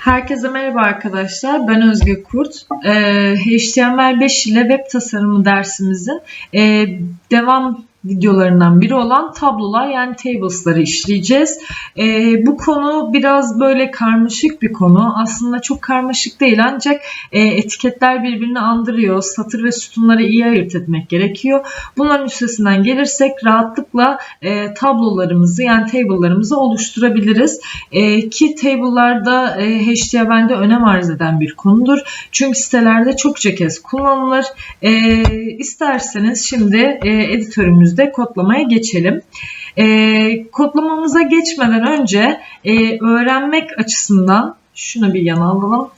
Herkese merhaba arkadaşlar. Ben Özge Kurt. Ee, HTML5 ile web tasarımı dersimizin e, devam videolarından biri olan tablolar yani tables'ları işleyeceğiz. E, bu konu biraz böyle karmaşık bir konu. Aslında çok karmaşık değil ancak e, etiketler birbirini andırıyor. Satır ve sütunları iyi ayırt etmek gerekiyor. Bunların üstesinden gelirsek rahatlıkla e, tablolarımızı yani table'larımızı oluşturabiliriz. E, ki table'larda e, HTML'de önem arz eden bir konudur. Çünkü sitelerde çokça kez kullanılır. E, isterseniz şimdi e, editörümüz günümüzde kodlamaya geçelim. E, kodlamamıza geçmeden önce e, öğrenmek açısından şunu bir yana alalım.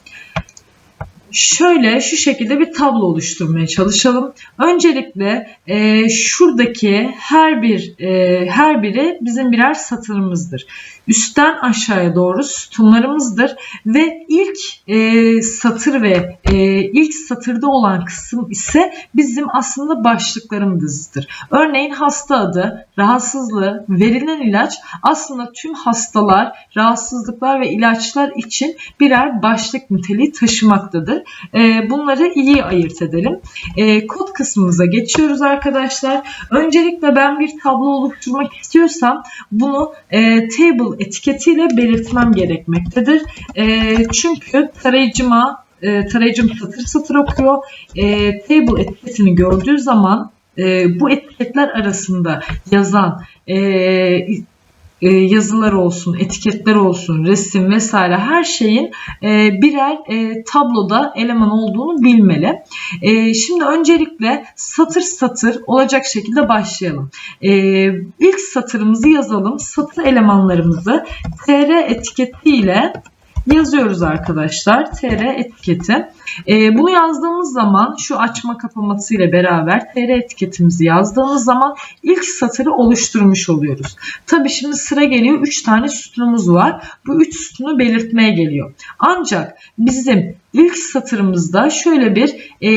Şöyle şu şekilde bir tablo oluşturmaya çalışalım. Öncelikle e, şuradaki her bir e, her biri bizim birer satırımızdır. Üstten aşağıya doğru sütunlarımızdır ve ilk e, satır ve e, ilk satırda olan kısım ise bizim aslında başlıklarımızdır. Örneğin hasta adı, rahatsızlığı, verilen ilaç aslında tüm hastalar, rahatsızlıklar ve ilaçlar için birer başlık niteliği taşımaktadır. E, bunları iyi ayırt edelim. E, kod kısmımıza geçiyoruz arkadaşlar. Öncelikle ben bir tablo oluşturmak istiyorsam bunu e, table etiketiyle belirtmem gerekmektedir. E, çünkü tarayıcıma e, tarayıcım satır satır okuyor. E, table etiketini gördüğü zaman e, bu etiketler arasında yazan e, yazılar olsun, etiketler olsun, resim vesaire her şeyin e, birer e, tabloda eleman olduğunu bilmeli. Şimdi öncelikle satır satır olacak şekilde başlayalım. İlk satırımızı yazalım. Satır elemanlarımızı tr etiketiyle yazıyoruz arkadaşlar. TR etiketi. E, bunu yazdığımız zaman şu açma kapaması ile beraber TR etiketimizi yazdığımız zaman ilk satırı oluşturmuş oluyoruz. Tabi şimdi sıra geliyor 3 tane sütunumuz var. Bu 3 sütunu belirtmeye geliyor. Ancak bizim ilk satırımızda şöyle bir e,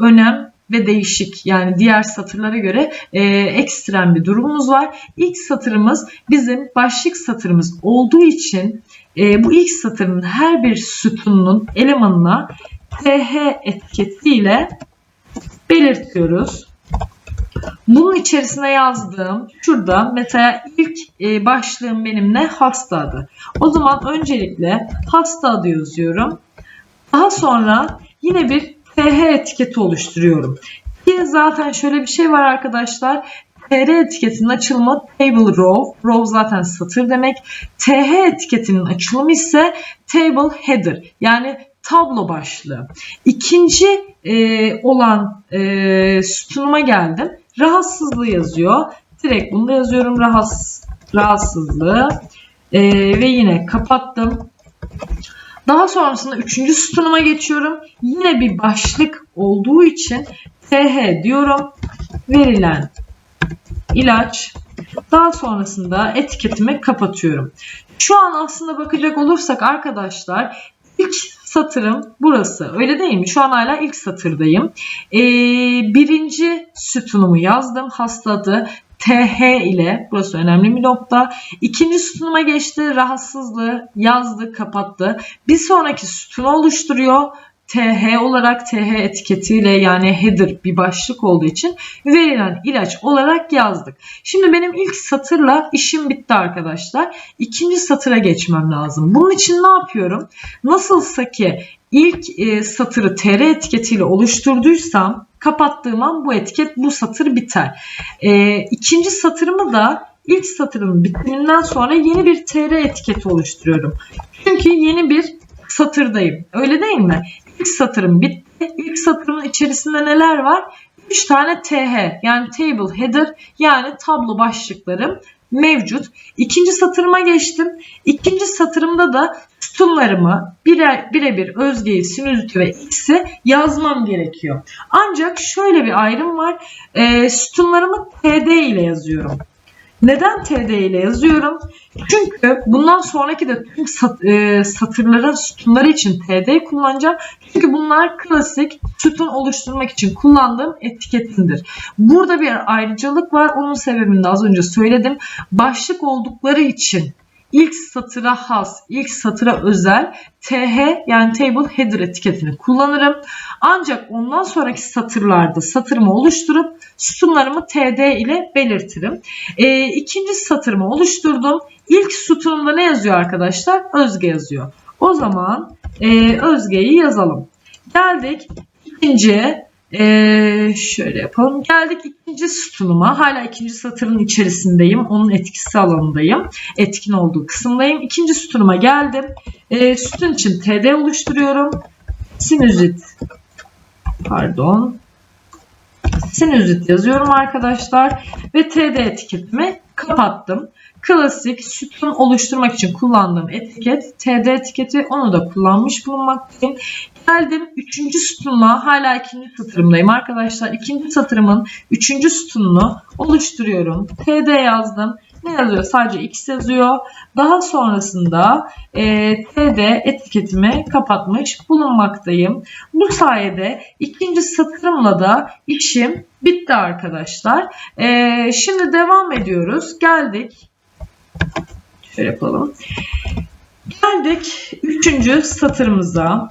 önem ve değişik yani diğer satırlara göre e, ekstrem bir durumumuz var. İlk satırımız bizim başlık satırımız olduğu için e, bu ilk satırın her bir sütunun elemanına th etiketiyle belirtiyoruz. Bunun içerisine yazdığım şurada mesela ilk e, başlığım benim ne? Hasta adı. O zaman öncelikle hasta adı yazıyorum. Daha sonra yine bir th etiketi oluşturuyorum. Ki zaten şöyle bir şey var arkadaşlar. TR etiketinin açılımı table row. Row zaten satır demek. TH etiketinin açılımı ise table header. Yani tablo başlığı. İkinci e, olan e, sütunuma geldim. Rahatsızlığı yazıyor. Direkt bunu da yazıyorum. Rahatsız, rahatsızlığı. E, ve yine kapattım. Daha sonrasında üçüncü sütunuma geçiyorum. Yine bir başlık olduğu için TH diyorum. Verilen ilaç. Daha sonrasında etiketimi kapatıyorum. Şu an aslında bakacak olursak arkadaşlar ilk satırım burası. Öyle değil mi? Şu an hala ilk satırdayım. Ee, birinci sütunumu yazdım. Hastadı. TH ile burası önemli bir nokta. İkinci sütunuma geçti. Rahatsızlığı yazdı, kapattı. Bir sonraki sütunu oluşturuyor. TH olarak TH etiketiyle yani header bir başlık olduğu için verilen ilaç olarak yazdık. Şimdi benim ilk satırla işim bitti arkadaşlar. İkinci satıra geçmem lazım. Bunun için ne yapıyorum? Nasılsa ki ilk e, satırı TR etiketiyle oluşturduysam kapattığım an bu etiket bu satır biter. E, ikinci satırımı da ilk satırın bitiminden sonra yeni bir TR etiketi oluşturuyorum. Çünkü yeni bir satırdayım. Öyle değil mi? İlk satırım bitti. İlk satırımın içerisinde neler var? 3 tane TH yani table header yani tablo başlıklarım mevcut. İkinci satırıma geçtim. İkinci satırımda da sütunlarımı birebir özgeyi, sinüziti ve x'i yazmam gerekiyor. Ancak şöyle bir ayrım var. E, sütunlarımı td ile yazıyorum. Neden TD ile yazıyorum? Çünkü bundan sonraki de tüm sat, e, satırların sütunları için TD kullanacağım. Çünkü bunlar klasik sütun oluşturmak için kullandığım etiketimdir. Burada bir ayrıcalık var. Onun sebebini de az önce söyledim. Başlık oldukları için ilk satıra has, ilk satıra özel TH yani table header etiketini kullanırım. Ancak ondan sonraki satırlarda satırımı oluşturup sütunlarımı TD ile belirtirim. E, ikinci satırımı oluşturdum. İlk sütunumda ne yazıyor arkadaşlar? Özge yazıyor. O zaman e, Özge'yi yazalım. Geldik ikinci ee, şöyle yapalım. Geldik ikinci sütunuma. Hala ikinci satırın içerisindeyim. Onun etkisi alanındayım. Etkin olduğu kısımdayım. İkinci sütunuma geldim. Ee, sütun için TD oluşturuyorum. Sinüzit pardon sinüzit yazıyorum arkadaşlar. Ve TD etiketimi kapattım. Klasik sütun oluşturmak için kullandığım etiket TD etiketi onu da kullanmış bulunmaktayım. Geldim 3. sütunla hala 2. satırımdayım arkadaşlar. 2. satırımın 3. sütununu oluşturuyorum. TD yazdım. Ne yazıyor? Sadece X yazıyor. Daha sonrasında e, TD etiketimi kapatmış bulunmaktayım. Bu sayede ikinci satırımla da işim bitti arkadaşlar. E, şimdi devam ediyoruz. Geldik Şöyle yapalım. Geldik üçüncü satırımıza.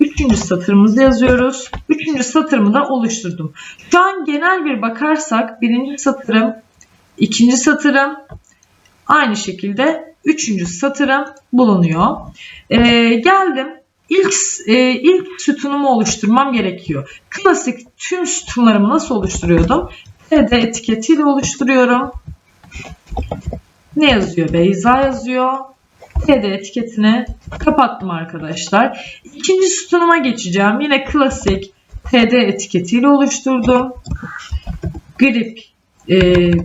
Üçüncü satırımızı yazıyoruz. Üçüncü satırımı da oluşturdum. Şu an genel bir bakarsak birinci satırım, ikinci satırım, aynı şekilde üçüncü satırım bulunuyor. Ee, geldim. İlk, e, ilk sütunumu oluşturmam gerekiyor. Klasik tüm sütunlarımı nasıl oluşturuyordum? TD etiketiyle oluşturuyorum. Ne yazıyor? Beyza yazıyor. TD etiketini kapattım arkadaşlar. İkinci sütunuma geçeceğim. Yine klasik TD etiketiyle oluşturdum. Grip e,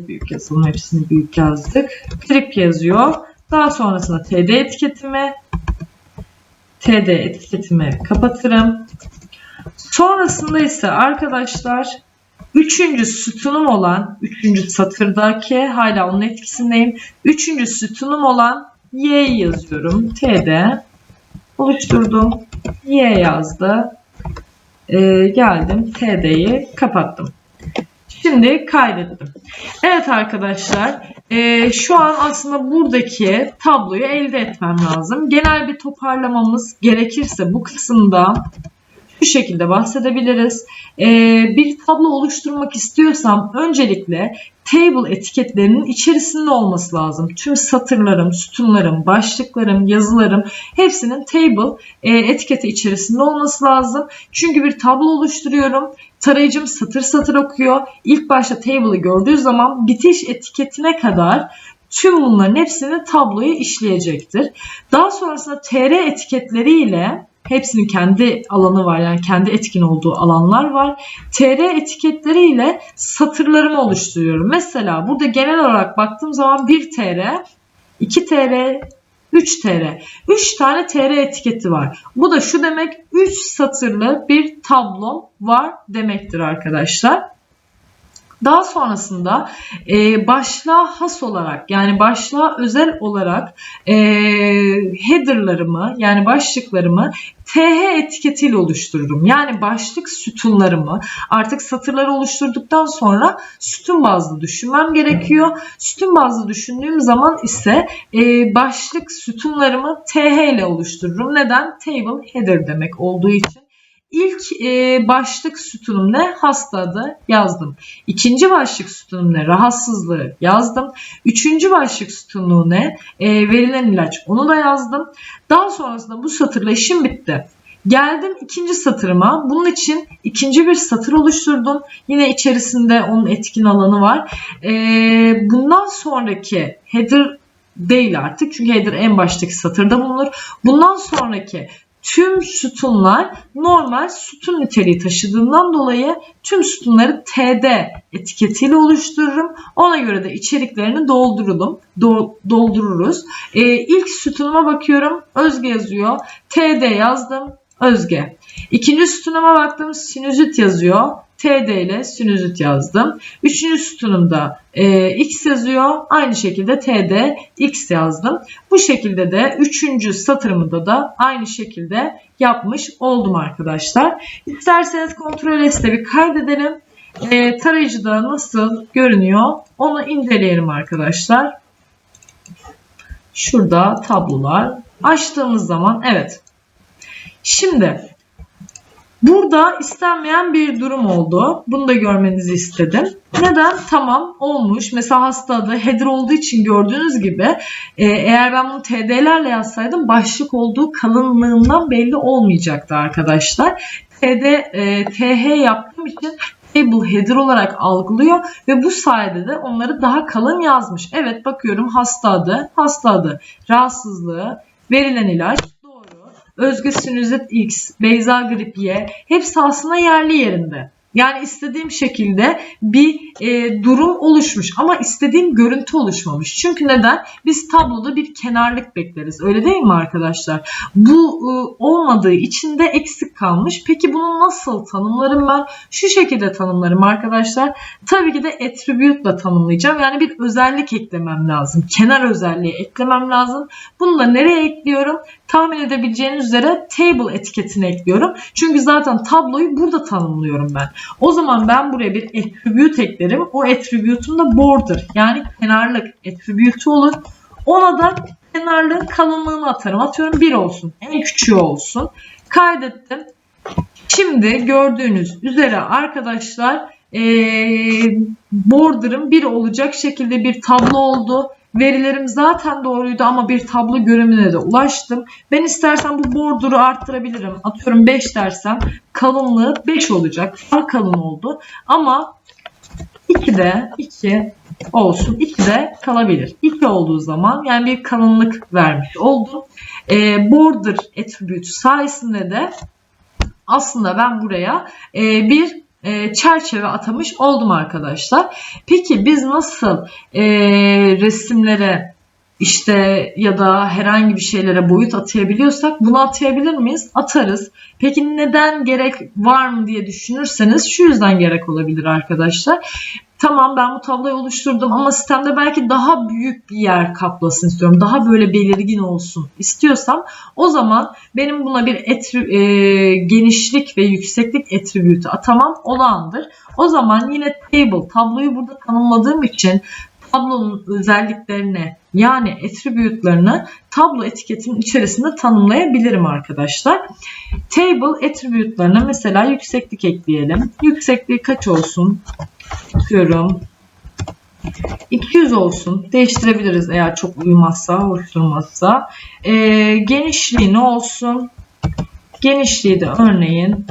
büyük yazalım hepsini büyük yazdık. Grip yazıyor. Daha sonrasında TD etiketimi TD etiketimi kapatırım. Sonrasında ise arkadaşlar Üçüncü sütunum olan, üçüncü satırdaki hala onun etkisindeyim. Üçüncü sütunum olan Y yazıyorum. T'de oluşturdum. Y yazdı. Ee, geldim. TD'yi kapattım. Şimdi kaydettim. Evet arkadaşlar e, şu an aslında buradaki tabloyu elde etmem lazım. Genel bir toparlamamız gerekirse bu kısımda şu şekilde bahsedebiliriz. Ee, bir tablo oluşturmak istiyorsam öncelikle table etiketlerinin içerisinde olması lazım. Tüm satırlarım, sütunlarım, başlıklarım, yazılarım hepsinin table e, etiketi içerisinde olması lazım. Çünkü bir tablo oluşturuyorum. Tarayıcım satır satır okuyor. İlk başta table'ı gördüğü zaman bitiş etiketine kadar tüm bunların hepsini tabloya işleyecektir. Daha sonrasında tr etiketleriyle Hepsinin kendi alanı var yani kendi etkin olduğu alanlar var. TR etiketleriyle satırlarımı oluşturuyorum. Mesela burada genel olarak baktığım zaman 1 TR, 2 TR, 3 TR. 3 tane TR etiketi var. Bu da şu demek 3 satırlı bir tablom var demektir arkadaşlar. Daha sonrasında e, başlığa has olarak yani başlığa özel olarak e, headerlarımı yani başlıklarımı TH etiketiyle oluştururum. Yani başlık sütunlarımı artık satırları oluşturduktan sonra sütun bazlı düşünmem gerekiyor. Sütun bazlı düşündüğüm zaman ise e, başlık sütunlarımı TH ile oluştururum. Neden? Table header demek olduğu için. İlk e, başlık sütunum ne? Hastadı yazdım. İkinci başlık sütunum ne? Rahatsızlığı yazdım. Üçüncü başlık sütunu ne? E, verilen ilaç onu da yazdım. Daha sonrasında bu satırla işim bitti. Geldim ikinci satırıma. Bunun için ikinci bir satır oluşturdum. Yine içerisinde onun etkin alanı var. E, bundan sonraki header değil artık. Çünkü header en baştaki satırda bulunur. Bundan sonraki tüm sütunlar normal sütun niteliği taşıdığından dolayı tüm sütunları TD etiketiyle oluştururum. Ona göre de içeriklerini dolduralım, do, doldururuz. Ee, ilk sütunuma bakıyorum. Özge yazıyor. TD yazdım. Özge. İkinci sütunuma baktım. Sinüzit yazıyor. TD ile sinüzit yazdım. Üçüncü sütunumda e, X yazıyor. Aynı şekilde TD X yazdım. Bu şekilde de üçüncü satırımda da aynı şekilde yapmış oldum arkadaşlar. İsterseniz kontrol S'te bir kaydedelim. E, tarayıcıda nasıl görünüyor onu inceleyelim arkadaşlar. Şurada tablolar. Açtığımız zaman evet. Şimdi Burada istenmeyen bir durum oldu. Bunu da görmenizi istedim. Neden? Tamam olmuş. Mesela hasta adı header olduğu için gördüğünüz gibi e, eğer ben bunu TD'lerle yazsaydım başlık olduğu kalınlığından belli olmayacaktı arkadaşlar. TD, e, TH yaptığım için table header olarak algılıyor ve bu sayede de onları daha kalın yazmış. Evet bakıyorum hasta adı, hasta adı, rahatsızlığı, verilen ilaç, Özgü Sinüzit X, Beyza Grip Y hepsi aslında yerli yerinde. Yani istediğim şekilde bir e, durum oluşmuş ama istediğim görüntü oluşmamış. Çünkü neden? Biz tabloda bir kenarlık bekleriz. Öyle değil mi arkadaşlar? Bu e, olmadığı için de eksik kalmış. Peki bunu nasıl tanımlarım ben? Şu şekilde tanımlarım arkadaşlar. Tabii ki de attribute ile tanımlayacağım. Yani bir özellik eklemem lazım. Kenar özelliği eklemem lazım. Bunu da nereye ekliyorum? Tahmin edebileceğiniz üzere table etiketini ekliyorum. Çünkü zaten tabloyu burada tanımlıyorum ben. O zaman ben buraya bir attribute eklerim. O attribute'um da border yani kenarlık attribute olur. Ona da kenarlığın kalınlığını atarım. Atıyorum 1 olsun. En küçüğü olsun. Kaydettim. Şimdi gördüğünüz üzere arkadaşlar ee, border'ım 1 olacak şekilde bir tablo oldu. Verilerim zaten doğruydu ama bir tablo görünümüne de ulaştım. Ben istersen bu border'ı arttırabilirim. Atıyorum 5 dersem kalınlığı 5 olacak. Daha kalın oldu. Ama 2 de 2 olsun. 2 de kalabilir. 2 olduğu zaman yani bir kalınlık vermiş oldum. E, border attribute sayesinde de aslında ben buraya e, bir e, çerçeve atamış oldum arkadaşlar. Peki biz nasıl e, resimlere işte ya da herhangi bir şeylere boyut atayabiliyorsak bunu atayabilir miyiz? Atarız. Peki neden gerek var mı diye düşünürseniz şu yüzden gerek olabilir arkadaşlar. Tamam ben bu tabloyu oluşturdum ama sistemde belki daha büyük bir yer kaplasın istiyorum. Daha böyle belirgin olsun istiyorsam o zaman benim buna bir etri, e, genişlik ve yükseklik attribütü atamam olağandır. O zaman yine table tabloyu burada tanımladığım için tablonun özelliklerini yani attribute'larını tablo etiketinin içerisinde tanımlayabilirim arkadaşlar. Table attribute'larına mesela yükseklik ekleyelim. Yüksekliği kaç olsun? Tutuyorum. 200 olsun. Değiştirebiliriz eğer çok uyumazsa, hoş durmazsa. Ee, genişliği ne olsun? Genişliği de örneğin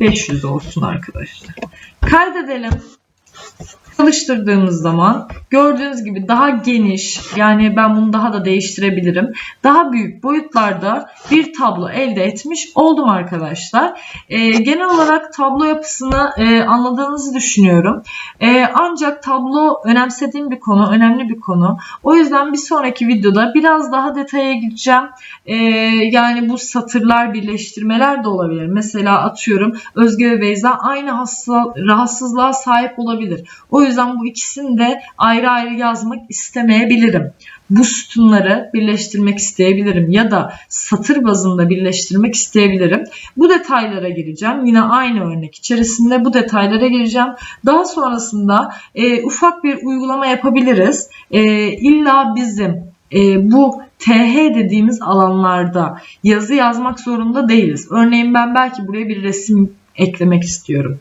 500 olsun arkadaşlar. Kaydedelim çalıştırdığımız zaman gördüğünüz gibi daha geniş yani ben bunu daha da değiştirebilirim. Daha büyük boyutlarda bir tablo elde etmiş oldum arkadaşlar. E, genel olarak tablo yapısını e, anladığınızı düşünüyorum. E, ancak tablo önemsediğim bir konu, önemli bir konu. O yüzden bir sonraki videoda biraz daha detaya gideceğim. E, yani bu satırlar birleştirmeler de olabilir. Mesela atıyorum Özge ve Beyza aynı hasta, rahatsızlığa sahip olabilir. O yüzden bu ikisini de ayrı ayrı yazmak istemeyebilirim. Bu sütunları birleştirmek isteyebilirim ya da satır bazında birleştirmek isteyebilirim. Bu detaylara gireceğim. Yine aynı örnek içerisinde bu detaylara gireceğim. Daha sonrasında e, ufak bir uygulama yapabiliriz. E, illa bizim e, bu TH dediğimiz alanlarda yazı yazmak zorunda değiliz. Örneğin ben belki buraya bir resim eklemek istiyorum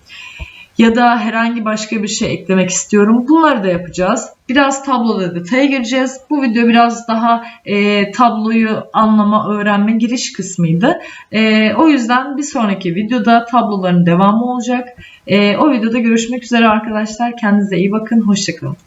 ya da herhangi başka bir şey eklemek istiyorum. Bunları da yapacağız. Biraz tabloda detaya gireceğiz. Bu video biraz daha e, tabloyu anlama, öğrenme giriş kısmıydı. E, o yüzden bir sonraki videoda tabloların devamı olacak. E, o videoda görüşmek üzere arkadaşlar. Kendinize iyi bakın. Hoşçakalın.